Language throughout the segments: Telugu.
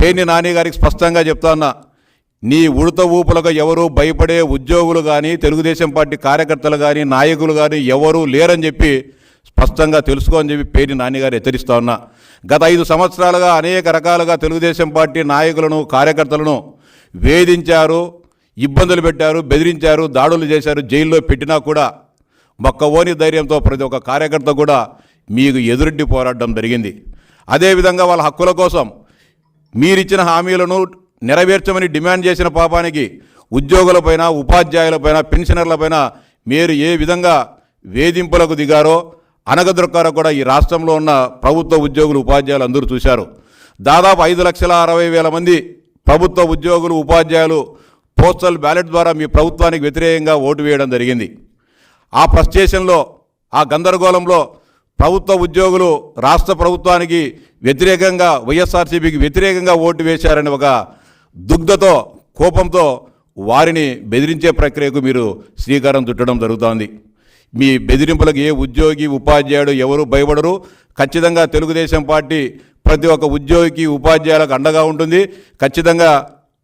పేర్ని నాని గారికి స్పష్టంగా చెప్తాన్నా నీ ఉడత ఊపులకు ఎవరు భయపడే ఉద్యోగులు కానీ తెలుగుదేశం పార్టీ కార్యకర్తలు కానీ నాయకులు కానీ ఎవరు లేరని చెప్పి స్పష్టంగా తెలుసుకో అని చెప్పి పేరు నాన్నగారు హెచ్చరిస్తా ఉన్నా. గత ఐదు సంవత్సరాలుగా అనేక రకాలుగా తెలుగుదేశం పార్టీ నాయకులను కార్యకర్తలను వేధించారు ఇబ్బందులు పెట్టారు బెదిరించారు దాడులు చేశారు జైల్లో పెట్టినా కూడా మొక్కవోని ధైర్యంతో ప్రతి ఒక్క కార్యకర్త కూడా మీకు ఎదురుడ్డి పోరాడడం జరిగింది. అదేవిధంగా వాళ్ళ హక్కుల కోసం మీరిచ్చిన హామీలను నెరవేర్చమని డిమాండ్ చేసిన పాపానికి ఉద్యోగులపైన ఉపాధ్యాయులపైన పెన్షనర్లపైన మీరు ఏ విధంగా వేధింపులకు దిగారో అనగదొక్కారో కూడా ఈ రాష్ట్రంలో ఉన్న ప్రభుత్వ ఉద్యోగులు ఉపాధ్యాయులు అందరూ చూశారు. దాదాపు ఐదు లక్షల అరవై వేల మంది ప్రభుత్వ ఉద్యోగులు ఉపాధ్యాయులు పోస్టల్ బ్యాలెట్ ద్వారా మీ ప్రభుత్వానికి వ్యతిరేకంగా ఓటు వేయడం జరిగింది. ఆ ఫ్రస్ట్రేషన్లో ఆ గందరగోళంలో ప్రభుత్వ ఉద్యోగులు రాష్ట్ర ప్రభుత్వానికి వ్యతిరేకంగా వైఎస్ఆర్సీపీకి వ్యతిరేకంగా ఓటు వేశారని ఒక దుగ్ధతో కోపంతో వారిని బెదిరించే ప్రక్రియకు మీరు శ్రీకారం చుట్టడం జరుగుతోంది. మీ బెదిరింపులకు ఏ ఉద్యోగి ఉపాధ్యాయుడు ఎవరు భయపడరు. ఖచ్చితంగా తెలుగుదేశం పార్టీ ప్రతి ఒక్క ఉద్యోగికి ఉపాధ్యాయులకు అండగా ఉంటుంది. ఖచ్చితంగా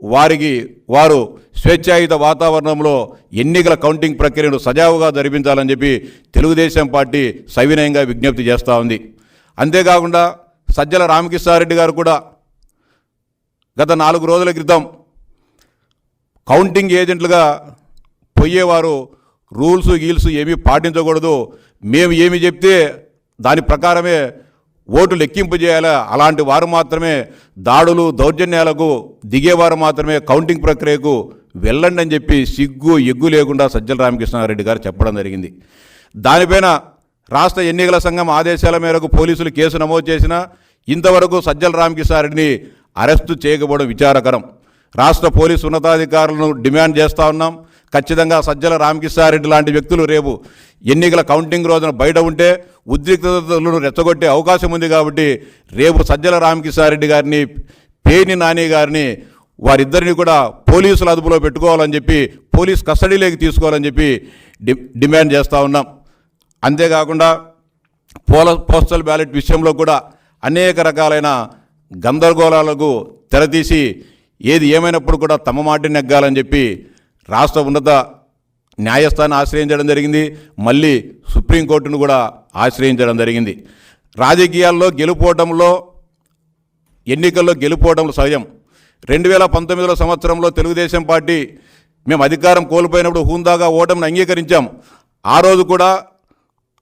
వారికి వారు స్వేచ్ఛాయుత వాతావరణంలో ఎన్నికల కౌంటింగ్ ప్రక్రియను సజావుగా జరిపించాలని చెప్పి తెలుగుదేశం పార్టీ సవినయంగా విజ్ఞప్తి చేస్తూ ఉంది. అంతేకాకుండా సజ్జల రామకృష్ణారెడ్డి గారు కూడా గత నాలుగు రోజుల క్రితం కౌంటింగ్ ఏజెంట్లుగా పోయేవారు రూల్స్ గీల్స్ ఏమీ పాటించకూడదు. మేము ఏమి చెప్తే దాని ప్రకారమే ఓటు లెక్కింపు చేయాలి? అలాంటి వారు మాత్రమే దాడులు దౌర్జన్యాలకు దిగేవారు మాత్రమే కౌంటింగ్ ప్రక్రియకు వెళ్ళండి అని చెప్పి సిగ్గు ఎగ్గు లేకుండా సజ్జల రామకృష్ణారెడ్డి గారు చెప్పడం జరిగింది. దానిపైన రాష్ట్ర ఎన్నికల సంఘం ఆదేశాల మేరకు పోలీసులు కేసు నమోదు చేసినా ఇంతవరకు సజ్జల రామకిషారెడ్డిని అరెస్టు చేయకపోవడం విచారకరం. రాష్ట్ర పోలీసు ఉన్నతాధికారులను డిమాండ్ చేస్తూ ఉన్నాం. ఖచ్చితంగా సజ్జల రామకిషారెడ్డి లాంటి వ్యక్తులు రేపు ఎన్నికల కౌంటింగ్ రోజున బయట ఉంటే ఉద్రిక్తతలను రెచ్చగొట్టే అవకాశం ఉంది కాబట్టి రేపు సజ్జల రామకిషారెడ్డి గారిని పేని నాని గారిని వారిద్దరిని కూడా పోలీసుల అదుపులో పెట్టుకోవాలని చెప్పి పోలీస్ కస్టడీలోకి తీసుకోవాలని చెప్పి డి డిమాండ్ చేస్తూ ఉన్నాం. అంతేకాకుండా పోల పోస్టల్ బ్యాలెట్ విషయంలో కూడా అనేక రకాలైన గందరగోళాలకు తెరతీసి ఏది ఏమైనప్పుడు కూడా తమ మాట నెగ్గాలని చెప్పి రాష్ట్ర ఉన్నత న్యాయస్థానం ఆశ్రయించడం జరిగింది. మళ్ళీ సుప్రీంకోర్టును కూడా ఆశ్రయించడం జరిగింది. రాజకీయాల్లో గెలుపోవడంలో ఎన్నికల్లో గెలుపోవడం సహజం. రెండు వేల పంతొమ్మిదిలో సంవత్సరంలో తెలుగుదేశం పార్టీ మేము అధికారం కోల్పోయినప్పుడు హూందాగా ఓటమిని అంగీకరించాం. ఆ రోజు కూడా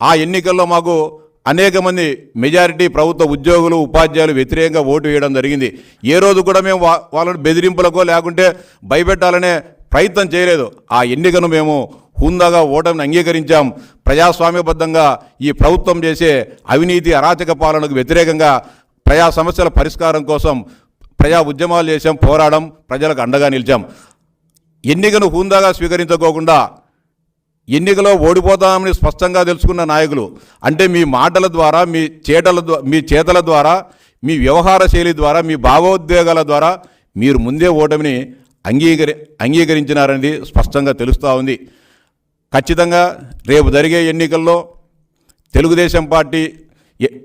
ఆ ఎన్నికల్లో మాకు అనేక మంది మెజారిటీ ప్రభుత్వ ఉద్యోగులు ఉపాధ్యాయులు వ్యతిరేకంగా ఓటు వేయడం జరిగింది. ఏ రోజు కూడా మేము వా వాళ్ళని బెదిరింపులకో లేకుంటే భయపెట్టాలనే ప్రయత్నం చేయలేదు. ఆ ఎన్నికను మేము హుందాగా ఓటమిని అంగీకరించాం. ప్రజాస్వామ్యబద్ధంగా ఈ ప్రభుత్వం చేసే అవినీతి అరాచక పాలనకు వ్యతిరేకంగా ప్రజా సమస్యల పరిష్కారం కోసం ప్రజా ఉద్యమాలు చేశాం పోరాడం ప్రజలకు అండగా నిలిచాం. ఎన్నికను హుందాగా స్వీకరించుకోకుండా ఎన్నికలో ఓడిపోతామని స్పష్టంగా తెలుసుకున్న నాయకులు అంటే మీ మాటల ద్వారా మీ చేటల మీ చేతల ద్వారా మీ వ్యవహార శైలి ద్వారా మీ భావోద్వేగాల ద్వారా మీరు ముందే ఓటమిని అంగీకరి అంగీకరించినారనేది స్పష్టంగా తెలుస్తూ ఉంది. ఖచ్చితంగా రేపు జరిగే ఎన్నికల్లో తెలుగుదేశం పార్టీ ఎ-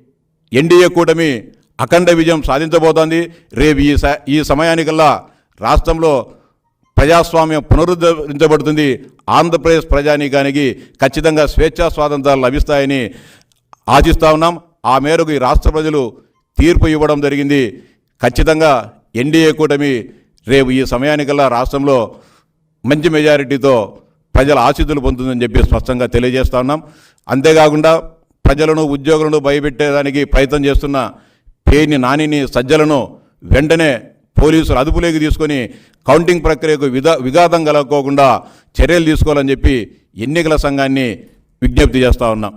ఎన్డీఏ కూటమి అఖండ విజయం సాధించబోతోంది. రేపు ఈ స ఈ సమయానికల్లా రాష్ట్రంలో ప్రజాస్వామ్యం పునరుద్ధరించబడుతుంది. ఆంధ్రప్రదేశ్ ప్రజానీకానికి ఖచ్చితంగా స్వేచ్ఛా స్వాతంత్రాలు లభిస్తాయని ఆశిస్తా ఉన్నాం. ఆ మేరకు ఈ రాష్ట్ర ప్రజలు తీర్పు ఇవ్వడం జరిగింది. ఖచ్చితంగా ఎన్డీఏ కూటమి రేపు ఈ సమయానికల్లా రాష్ట్రంలో మంచి మెజారిటీతో ప్రజల ఆశీస్సులు పొందుతుందని చెప్పి స్పష్టంగా తెలియజేస్తా ఉన్నాం. అంతేకాకుండా ప్రజలను ఉద్యోగులను భయపెట్టేదానికి ప్రయత్నం చేస్తున్న పేని నానిని సజ్జలను వెంటనే పోలీసులు అదుపులోకి తీసుకొని కౌంటింగ్ ప్రక్రియకు విధా విఘాతం కలగకోకుండా చర్యలు తీసుకోవాలని చెప్పి ఎన్నికల సంఘాన్ని విజ్ఞప్తి చేస్తా ఉన్నాం.